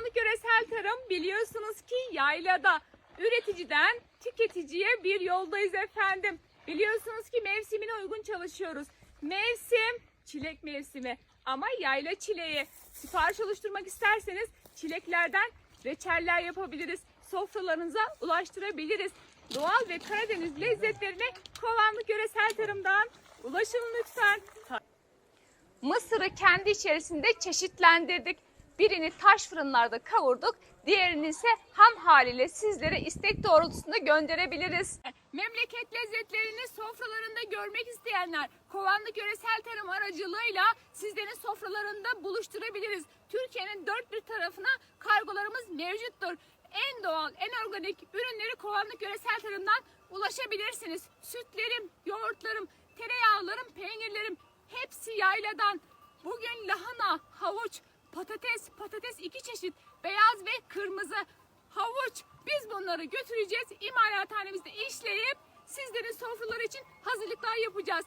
Kovanlık Yöresel Tarım biliyorsunuz ki yaylada üreticiden tüketiciye bir yoldayız efendim. Biliyorsunuz ki mevsimine uygun çalışıyoruz. Mevsim çilek mevsimi ama yayla çileği. Sipariş oluşturmak isterseniz çileklerden reçeller yapabiliriz. Sofralarınıza ulaştırabiliriz. Doğal ve Karadeniz lezzetlerine Kovanlık Yöresel Tarım'dan ulaşın lütfen. Mısırı kendi içerisinde çeşitlendirdik. Birini taş fırınlarda kavurduk, diğerini ise ham haliyle sizlere istek doğrultusunda gönderebiliriz. Memleket lezzetlerini sofralarında görmek isteyenler Kovanlık Yöresel Tarım aracılığıyla sizlerin sofralarında buluşturabiliriz. Türkiye'nin dört bir tarafına kargolarımız mevcuttur. En doğal, en organik ürünleri Kovanlık Yöresel Tarım'dan ulaşabilirsiniz. Sütlerim, yoğurtlarım, tereyağlarım, peynirlerim hepsi yayladan. Bugün lahana, havuç, patates, patates iki çeşit, beyaz ve kırmızı havuç. Biz bunları götüreceğiz, imalathanemizde işleyip sizlerin sofraları için hazırlıklar yapacağız.